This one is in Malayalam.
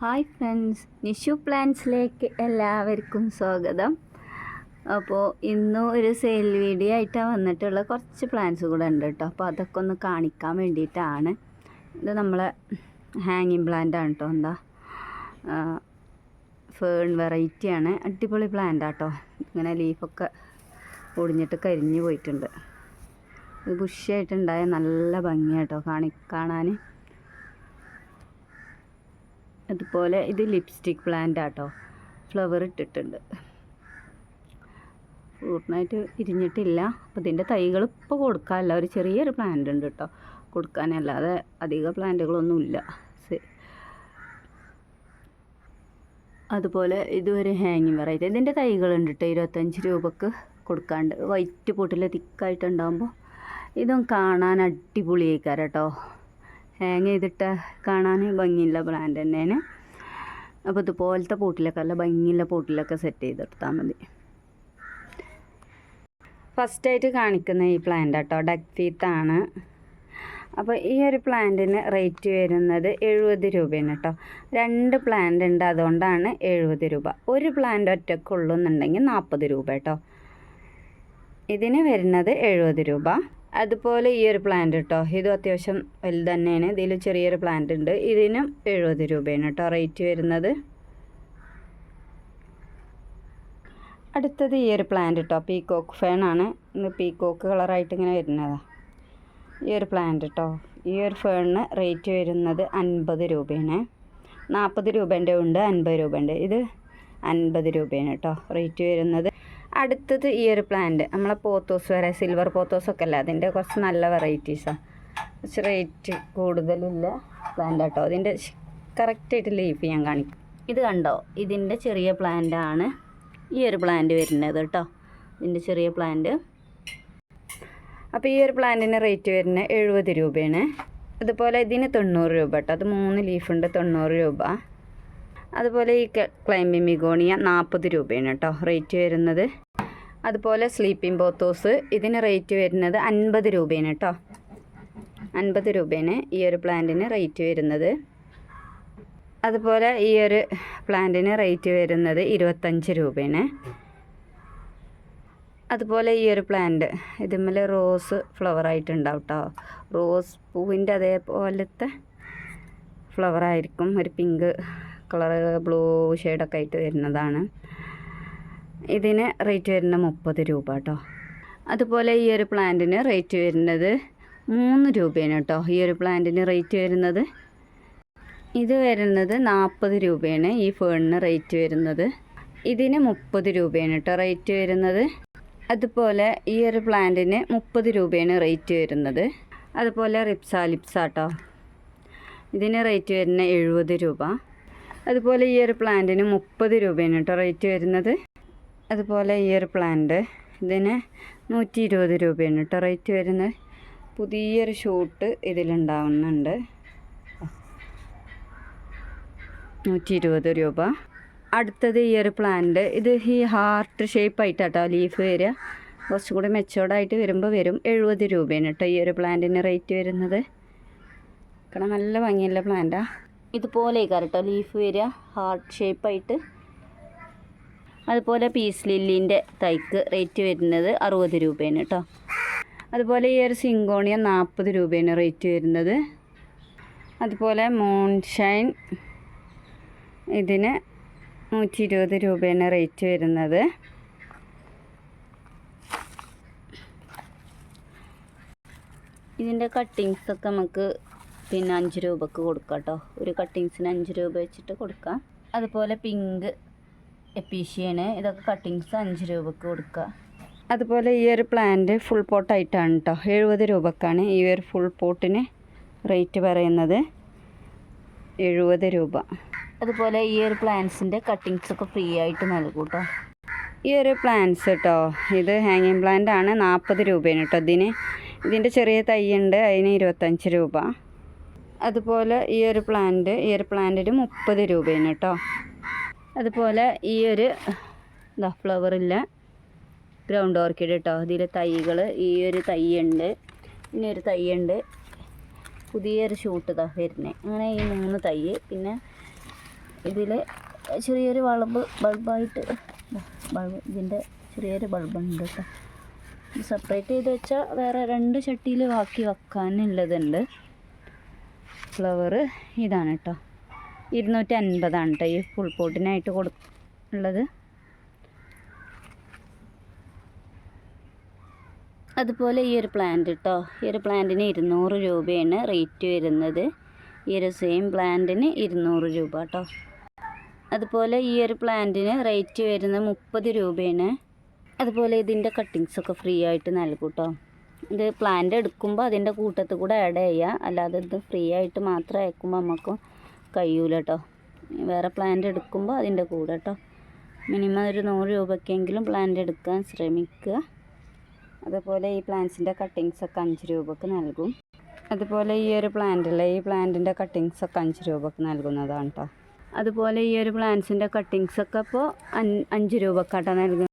ഹായ് ഫ്രണ്ട്സ് നിഷു പ്ലാൻസിലേക്ക് എല്ലാവർക്കും സ്വാഗതം. അപ്പോൾ ഇന്നും ഒരു സെയിൽ വീഡിയോ ആയിട്ടാണ് വന്നിട്ടുള്ള കുറച്ച് പ്ലാൻസ് കൂടെ ഉണ്ട് കേട്ടോ. അപ്പോൾ അതൊക്കെ ഒന്ന് കാണിക്കാൻ വേണ്ടിയിട്ടാണ്. ഇത് നമ്മളെ ഹാങ്ങിങ് പ്ലാന്റ് ആണ് കേട്ടോ. എന്താ ഫേൺ വെറൈറ്റിയാണ് അടിപൊളി പ്ലാന്റ് ആട്ടോ ഇങ്ങനെ ലീഫൊക്കെ ഒടിഞ്ഞിട്ട് കരിഞ്ഞു പോയിട്ടുണ്ട്. ഇത് ബുഷിയായിട്ടുണ്ടായ നല്ല ഭംഗിയാട്ടോ കാണി കാണാൻ അതുപോലെ ഇത് ലിപ്സ്റ്റിക് പ്ലാന്റ് ആട്ടോ. ഫ്ലവർ ഇട്ടിട്ടുണ്ട്. പൂർണമായിട്ട് ഇരിഞ്ഞിട്ടില്ല. അപ്പോൾ ഇതിന്റെ തൈകൾ ഇപ്പോൾ കൊടുക്കാനല്ല. ഒരു ചെറിയൊരു പ്ലാന്റ് ഉണ്ട് കേട്ടോ കൊടുക്കാനല്ലാതെ അധിക പ്ലാന്റുകളൊന്നുമില്ല അതുപോലെ ഇതൊരു ഹാങ്ങിങ് വെറൈറ്റി ഇതിന്റെ ഉണ്ട് കേട്ടോ ഇരുപത്തഞ്ച് രൂപക്ക് കൊടുക്കാണ്ട്. വൈറ്റ് പൊട്ടിൽ തിക്കായിട്ടുണ്ടാകുമ്പോൾ ഇതും കാണാൻ അടിപൊളിയായിക്കാരം കേട്ടോ ഹാങ് ചെയ്തിട്ട് കാണാൻ ഭംഗിയുള്ള ബ്രാൻഡ് തന്നെയാണ്. അപ്പോൾ ഇതുപോലത്തെ പോട്ടിലൊക്കെ അല്ല ഭംഗിയുള്ള പോട്ടിലൊക്കെ സെറ്റ് ചെയ്തെടുത്താൽ മതി. ഫസ്റ്റായിട്ട് കാണിക്കുന്ന ഈ പ്ലാന്റ് കേട്ടോ ഡക്ക് ഫീത്താണ് അപ്പോൾ ഈ ഒരു പ്ലാന്റിന് റേറ്റ് വരുന്നത് എഴുപത് രൂപയാണ് കേട്ടോ രണ്ട് പ്ലാന്റ് ഉണ്ട് അതുകൊണ്ടാണ് എഴുപത് രൂപ. ഒരു പ്ലാന്റ് ഒറ്റക്കുള്ളുന്നുണ്ടെങ്കിൽ നാൽപ്പത് രൂപ കേട്ടോ ഇതിന് വരുന്നത് എഴുപത് രൂപ. അതുപോലെ ഈ ഒരു പ്ലാന്റ് കേട്ടോ ഇതും അത്യാവശ്യം വലുത് തന്നെയാണ്. ഇതിൽ ചെറിയൊരു പ്ലാന്റ് ഉണ്ട്. ഇതിനും എഴുപത് രൂപയാണ് കേട്ടോ റേറ്റ് വരുന്നത്. അടുത്തത് ഈ ഒരു പ്ലാന്റ് കേട്ടോ പീക്കോക്ക് ആണ്. ഇന്ന് പീക്കോക്ക് കളറായിട്ട് ഇങ്ങനെ വരുന്നതാണ് ഈ ഒരു പ്ലാന്റ് കേട്ടോ ഈ ഒരു ഫേണിന് റേറ്റ് വരുന്നത് അൻപത് രൂപയാണ്. നാൽപ്പത് രൂപേന്റെ ഉണ്ട് അൻപത് രൂപേന്റെ. ഇത് അൻപത് രൂപയാണ് കേട്ടോ റേറ്റ് വരുന്നത്. അടുത്തത് ഈ ഒരു പ്ലാന്റ് നമ്മളെ പോത്തോസ് വരെ സിൽവർ പോത്തോസ് ഒക്കെ അല്ലേ? അതിന്റെ കുറച്ച് നല്ല വെറൈറ്റീസാണ് കുറച്ച് റേറ്റ് കൂടുതലില്ല പ്ലാന്റ് കേട്ടോ അതിന്റെ കറക്റ്റായിട്ട് ലീഫ് ഞാൻ കാണിക്കും. ഇത് കണ്ടോ? ഇതിന്റെ ചെറിയ പ്ലാന്റ് ആണ് ഈ ഒരു പ്ലാന്റ് വരുന്നത് കേട്ടോ ഇതിന്റെ ചെറിയ പ്ലാന്റ് അപ്പോൾ ഈ ഒരു പ്ലാന്റിന് റേറ്റ് വരുന്നത് എഴുപത് രൂപയാണ്. അതുപോലെ ഇതിന് തൊണ്ണൂറ് രൂപ കേട്ടോ അത് മൂന്ന് ലീഫുണ്ട് തൊണ്ണൂറ് രൂപ. അതുപോലെ ഈ ക്ലൈംബിംഗ് മിഗോണിയ നാൽപ്പത് രൂപയാണ് കേട്ടോ റേറ്റ് വരുന്നത്. അതുപോലെ സ്ലീപ്പിംഗ് ബോത്തോസ് ഇതിന് റേറ്റ് വരുന്നത് അൻപത് രൂപയാണ് കേട്ടോ അൻപത് രൂപയാണ് ഈ ഒരു പ്ലാന്റിന് റേറ്റ് വരുന്നത്. അതുപോലെ ഈ ഒരു പ്ലാന്റിന് റേറ്റ് വരുന്നത് ഇരുപത്തഞ്ച് രൂപയാണ്. അതുപോലെ ഈ ഒരു പ്ലാന്റ് ഇതുമ്മൽ റോസ് ഫ്ലവർ ആയിട്ടുണ്ടാവും കേട്ടോ റോസ് പൂവിന്റെ അതേപോലത്തെ ഫ്ലവർ ആയിരിക്കും. ഒരു പിങ്ക് കളർ ബ്ലൂ ഷെയ്ഡൊക്കെ ആയിട്ട് വരുന്നതാണ്. ഇതിന് റേറ്റ് വരുന്നത് മുപ്പത് രൂപ കേട്ടോ അതുപോലെ ഈ ഒരു പ്ലാന്റിന് റേറ്റ് വരുന്നത് മൂന്ന് രൂപയാണ് കേട്ടോ ഈ ഒരു പ്ലാന്റിന് റേറ്റ് വരുന്നത് ഇത് വരുന്നത് നാൽപ്പത് രൂപയാണ്. ഈ ഫേണിന് റേറ്റ് വരുന്നത് ഇതിന് മുപ്പത് രൂപയാണ് കേട്ടോ റേറ്റ് വരുന്നത്. അതുപോലെ ഈ ഒരു പ്ലാന്റിന് മുപ്പത് രൂപയാണ് റേറ്റ് വരുന്നത്. അതുപോലെ റിപ്സ ലിപ്സ കേട്ടോ ഇതിന് റേറ്റ് വരുന്നത് എഴുപത് രൂപ. അതുപോലെ ഈ ഒരു പ്ലാന്റിന് മുപ്പത് രൂപയാണ് കേട്ടോ റേറ്റ് വരുന്നത്. അതുപോലെ ഈ ഒരു പ്ലാന്റ് ഇതിന് നൂറ്റി ഇരുപത് രൂപയാണ് കേട്ടോ റേറ്റ് വരുന്നത്. പുതിയൊരു ഷൂട്ട് ഇതിലുണ്ടാവുന്നുണ്ട്. നൂറ്റി ഇരുപത് രൂപ. അടുത്തത് ഈ ഒരു പ്ലാന്റ് ഇത് ഈ ഹാർട്ട് ഷേപ്പ് ആയിട്ടാട്ടോ ലീഫ് വരിക. കുറച്ചും കൂടി മെച്ചോർഡായിട്ട് വരുമ്പോൾ വരും എഴുപത് രൂപയാണ് കേട്ടോ ഈ ഒരു പ്ലാന്റിന് റേറ്റ് വരുന്നത്. കാരണം നല്ല ഭംഗിയുള്ള പ്ലാന്റാണ് ഇതുപോലെ കേട്ടോ ലീഫ് വരിക ഹാർട്ട് ഷേപ്പായിട്ട് അതുപോലെ പീസ് ലില്ലിന്റെ തൈക്ക് റേറ്റ് വരുന്നത് അറുപത് രൂപയാണ് കേട്ടോ. അതുപോലെ ഈ ഒരു സിങ്കോണിയ നാൽപ്പത് രൂപയാണ് റേറ്റ് വരുന്നത്. അതുപോലെ മൂൺഷൈൻ ഇതിന് നൂറ്റി ഇരുപത് രൂപയാണ് റേറ്റ് വരുന്നത്. ഇതിന്റെ കട്ടിങ്സൊക്കെ നമുക്ക് പിന്നെ അഞ്ച് രൂപക്ക് കൊടുക്കാം കേട്ടോ. ഒരു കട്ടിങ്സിന് അഞ്ച് രൂപ വെച്ചിട്ട് കൊടുക്കാം. അതുപോലെ പിങ്ക് എപ്പീഷ്യന് ഇതൊക്കെ കട്ടിങ്സ് അഞ്ച് രൂപക്ക് കൊടുക്കുക അതുപോലെ ഈ ഒരു പ്ലാന്റ് ഫുൾ പോട്ടായിട്ടാണ് കേട്ടോ എഴുപത് രൂപക്കാണ് ഈ ഒരു ഫുൾ പോട്ടിന് റേറ്റ് പറയുന്നത്. എഴുപത് രൂപ. അതുപോലെ ഈ ഒരു പ്ലാന്റ്സിന്റെ കട്ടിങ്സ് ഒക്കെ ഫ്രീ ആയിട്ട് നൽകും കേട്ടോ ഈ ഒരു പ്ലാന്റ്സ് കേട്ടോ ഇത് ഹാങ്ങിങ് പ്ലാന്റ് ആണ് നാൽപ്പത് രൂപയാണ് കേട്ടോ ഇതിന് ഇതിന്റെ ചെറിയ തൈ ഉണ്ട് അതിന് ഇരുപത്തഞ്ച് രൂപ. അതുപോലെ ഈ ഒരു പ്ലാന്റ് ഈ ഒരു പ്ലാന്റിന് മുപ്പത് രൂപയാണ് കേട്ടോ അതുപോലെ ഈ ഒരു ഇതാ ഫ്ലവറില്ല ഗ്രൗണ്ട് ഓർക്കിഡ് കേട്ടോ ഇതിലെ തൈകൾ ഈ ഒരു തൈയുണ്ട്. പിന്നെ ഒരു തൈയുണ്ട്. പുതിയൊരു ഷൂട്ട് ഇതാ വരുന്നത് അങ്ങനെ ഈ മൂന്ന് തൈ. പിന്നെ ഇതിൽ ചെറിയൊരു വളബ് ബൾബായിട്ട് ബൾബ് ഇതിന്റെ ചെറിയൊരു ബൾബുണ്ട് കേട്ടോ. സെപ്പറേറ്റ് ചെയ്ത് വെച്ചാൽ വേറെ രണ്ട് ചട്ടിയിൽ ബാക്കി വെക്കാനുള്ളതുണ്ട്. ഫ്ലവർ ഇതാണ് കേട്ടോ. ഇരുന്നൂറ്റി അൻപതാണ് കേട്ടോ ഈ ഫുൾ പോട്ടിനായിട്ട് കൊടു ഉള്ളത്. അതുപോലെ ഈ ഒരു പ്ലാന്റ് കേട്ടോ ഈ ഒരു പ്ലാന്റിന് ഇരുന്നൂറ് രൂപയാണ് റേറ്റ് വരുന്നത്. ഈ ഒരു സെയിം പ്ലാന്റിന് ഇരുന്നൂറ് രൂപ കേട്ടോ അതുപോലെ ഈ ഒരു പ്ലാന്റിന് റേറ്റ് വരുന്നത് മുപ്പത് രൂപയാണ്. അതുപോലെ ഇതിന്റെ കട്ടിങ്സൊക്കെ ഫ്രീ ആയിട്ട് നൽകും കേട്ടോ ഇത് പ്ലാന്റ് എടുക്കുമ്പോൾ അതിന്റെ കൂട്ടത്തിൽ കൂടെ ആഡ് ചെയ്യുക അല്ലാതെ ഇത് ഫ്രീ ആയിട്ട് മാത്രം അയക്കുമ്പോൾ നമുക്ക് കഴിയൂല കേട്ടോ വേറെ പ്ലാന്റ് എടുക്കുമ്പോൾ അതിന്റെ കൂടെ കേട്ടോ മിനിമം ഒരു നൂറ് രൂപയ്ക്കെങ്കിലും പ്ലാന്റ് എടുക്കാൻ ശ്രമിക്കുക. അതുപോലെ ഈ പ്ലാന്റ്സിന്റെ കട്ടിങ്സൊക്കെ അഞ്ച് രൂപക്ക് നൽകും. അതുപോലെ ഈ ഒരു പ്ലാന്റിലെ ഈ പ്ലാന്റിന്റെ കട്ടിങ്സൊക്കെ അഞ്ച് രൂപക്ക് നൽകുന്നതാണ് കേട്ടോ അതുപോലെ ഈ ഒരു പ്ലാന്റ്സിന്റെ കട്ടിങ്സൊക്കെ ഇപ്പോൾ അഞ്ച് രൂപക്കാട്ടോ നൽകുന്നത്.